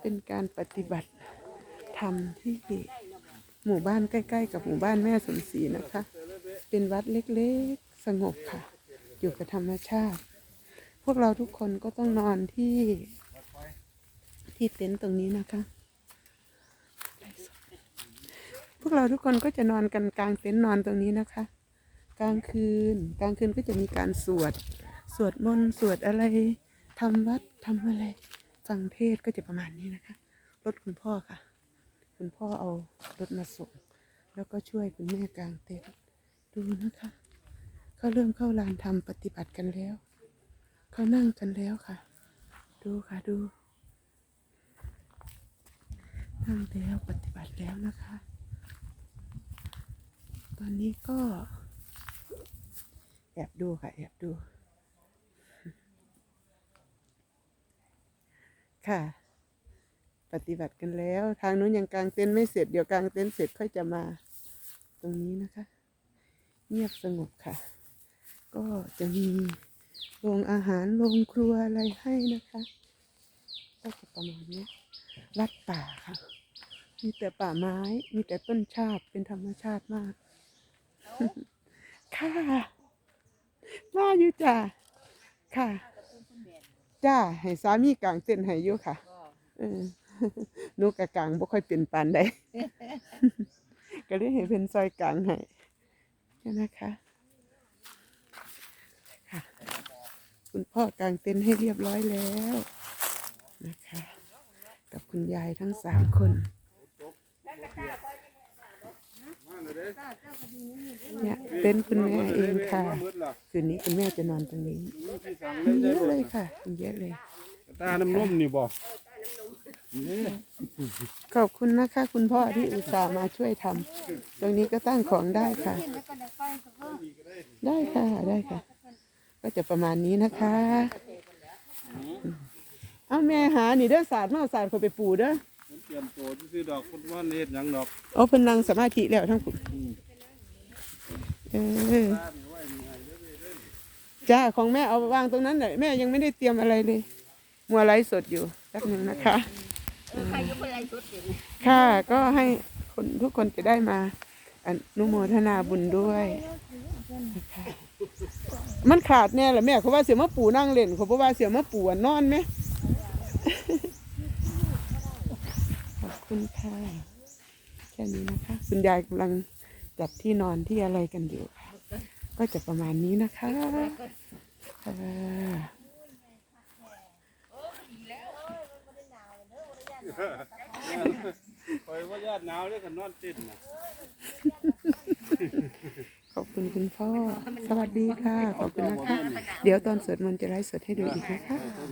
เป็นการปฏิบัติธรรมที่หมู่บ้านใกล้ ๆ กับหมู่บ้านแม่สมศรีนะคะ เป็นวัดเล็กๆสงบค่ะ อยู่กับธรรมชาติ พวกเราทุกคนก็ต้องนอนที่ที่เต็นท์ตรงนี้นะคะ พวกเราทุกคนก็จะนอนกันกลางเต็นท์นอนตรงนี้นะคะ กลางคืน กลางคืนก็จะมีการสวด สวดมนต์สวดอะไรทำวัดทำอะไร ฟังเทศก็จะประมาณนี้นะคะ รถคุณพ่อค่ะ คุณพ่อเอารถมาส่ง แล้วก็ช่วยคุณแม่กลางเต็นท์ดูนะคะเขาเริ่มเข้าลานทำปฏิบัติกันแล้ว เขานั่งกันแล้วค่ะ ดูค่ะดูนั่งแล้วปฏิบัติแล้วนะคะ ตอนนี้ก็แอบดูค่ะแอบดู ค่ะ ปฏิบัติกันแล้ว ทางนู้นยังกลางเต็นท์ไม่เสร็จเดี๋ยวกลางเต็นท์เสร็จค่อยจะมา ตรงนี้นะคะ เงียบสงบค่ะ ก็จะมีโรงอาหารโรงครัวอะไรให้นะคะก็จะประมาณนี้วัดป่าค่ะ มีแต่ป่าไม้ มีแต่ต้นชาบเป็นธรรมชาติมาก ค่ะว่าอยู่จ้าค่ะ จ้าให้สามีกลางเต้นท์ให้อยู่ค่ะเออหนูกะกลางบ่ค่อยเป็นปานใดก็เลยให้เพิ่นซอยกลางให้แค่นะคะค่ะ คุณพ่อกางเต็นท์ให้เรียบร้อยแล้วนะคะ กับคุณยายทั้งสามคน เนี่ยเต็นท์คุณแม่เองค่ะ คืนนี้คุณแม่จะนอนตรงนี้มีเยอะเลยค่ะมีเยอะเลยตาน้ำนมนี่บ่นี่ขอบคุณนะคะ คุณพ่อที่อุตส่าห์มาช่วยทำตรงนี้ก็ตั้งของได้ค่ะ ได้ค่ะได้ค่ะ ก็จะประมาณนี้นะคะ เอาแม่หานี่เด้อศาสตร์มาเอาศาสตร์เขาไปปูเด้อเตรี ยมตัวซื้อดอกคนว่าเฮ็ดหยังดอกเอาเพิ่นนั่งสมาธิแล้วทั้งคุณเออจ้าของแม่เอาวางตรงนั้นเลยแม่ยังไม่ได้เตรียมอะไรเลย มัวไลฟ์สดอยู่แป๊บหนึ่งนะคะใครอยุคนไรชุดเดี๋ยวนี้ค่ะก็ให้คนทุกคนจะได้มาอนุโมทนาบุญด้วยนะคะมันขาดแน่แหละแม่เขาว่าเสียมาปูนั่งเล่นเขาบอกว่าเสียมาปูอะนอนไหมขอบ คุณค่ะแค่นี้นะคะ คุณยายกำลังจัดที่นอนที่อะไรกันอยู่ค่ะก็จะประมาณนี้นะคะค่ะคอยว่าญาติหนาวเด้อกันนอนติดน่ะขอบคุณคุณพ่อ สวัสดีค่ะ ขอบคุณนะคะ เดี๋ยวตอนสวดมนต์จะไลฟ์สดให้ดูอีกนะคะต้น